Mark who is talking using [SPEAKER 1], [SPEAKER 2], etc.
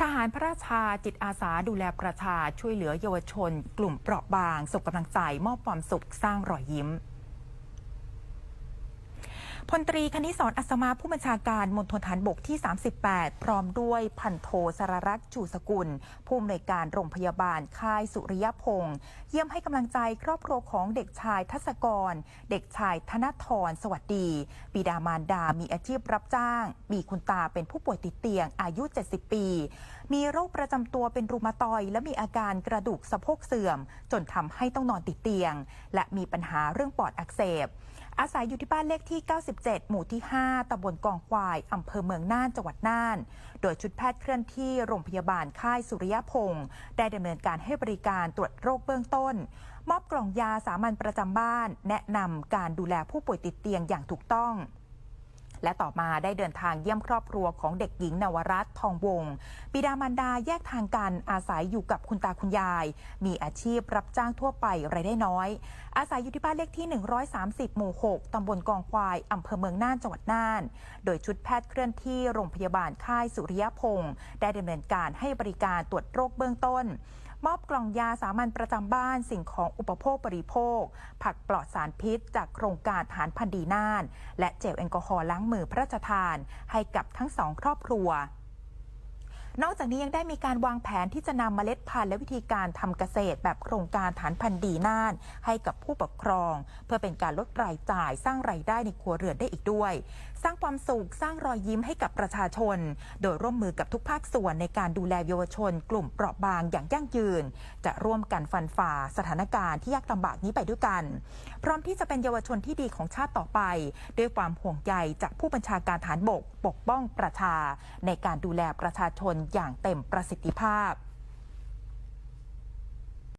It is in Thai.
[SPEAKER 1] ทหารพระราชาจิตอาสาดูแลประชาช่วยเหลือเยาวชน กลุ่มเปราะบางส่งกำลังใจมอบความสุขสร้างรอยยิ้ม พลตรีคณิศรอัศมาผู้บัญชาการมณฑลฐานบกที่ 38 พร้อมด้วยพันโทสรรักษ์จูสกุล ผู้อำนวยการโรงพยาบาลค่ายสุริยพงษ์เยี่ยมให้กำลังใจครอบครัวของเด็กชายทัศกร เด็กชายธนทรสวัสดี บิดามารดา มีอาชีพรับจ้าง มีคุณตาเป็นผู้ป่วยติดเตียงอายุ 70 ปี มีโรคประจำตัวเป็นรูมาตอย และมีอาการกระดูกสะโพกเสื่อม จนทำให้ต้องนอนติดเตียง และมีปัญหาเรื่องปอดอักเสบ อาศัยอยู่ที่บ้านเลขที่ 97 หมู่ที่ 5 ตำบลกองควาย อำเภอเมืองน่าน จังหวัดน่าน โดยชุดแพทย์เคลื่อนที่โรงพยาบาลค่ายสุริยพงศ์ได้ดำเนินการให้บริการตรวจโรคเบื้องต้น มอบกล่องยาสามัญประจำบ้าน แนะนำการดูแลผู้ป่วยติดเตียงอย่างถูกต้อง และต่อมาได้เดินทางเยี่ยมครอบครัวของเด็กหญิงนวรัตน์ทองวงศ์บิดามารดาแยกทางกันอาศัยอยู่กับคุณตาคุณยาย มีอาชีพรับจ้างทั่วไปรายได้น้อย อาศัยอยู่ที่บ้านเลขที่ 130 หมู่ 6 ตำบลกองควาย อำเภอเมืองน่านจังหวัดน่าน โดยชุดแพทย์เคลื่อนที่โรงพยาบาลค่ายสุริยพงศ์ได้ดำเนินการให้บริการตรวจโรคเบื้องต้น มอบกล่องยาสามัญประจำบ้านสิ่งของอุปโภคบริโภค ผักปลอดสารพิษ จากโครงการฐานพันดีน่าน และเจลแอลกอฮอล์ล้างมือพระราชทาน ให้กับทั้งสองครอบครัว นอกจากนี้ยังได้มีการวางแผนที่จะนำเมล็ดพันธุ์และวิธีการทำเกษตร แบบโครงการฐานพันธุ์ดีน่าน ให้กับผู้ปกครอง เพื่อเป็นการลดรายจ่ายสร้างรายได้ในครัวเรือนได้อีกด้วย สร้างความสุขสร้างรอยยิ้มให้กับประชาชน โดยร่วมมือกับทุกภาคส่วนในการดูแลเยาวชน กลุ่มเปราะบางอย่างยั่งยืน จะร่วมกันฟันฝ่าสถานการณ์ที่ยากลำบากนี้ไปด้วยกัน พร้อมที่จะเป็นเยาวชนที่ดีของชาติต่อไป ด้วยความห่วงใยจากผู้บัญชาการฐานบก ปกป้องประชา ในการดูแลประชาชนอย่างเต็มประสิทธิภาพ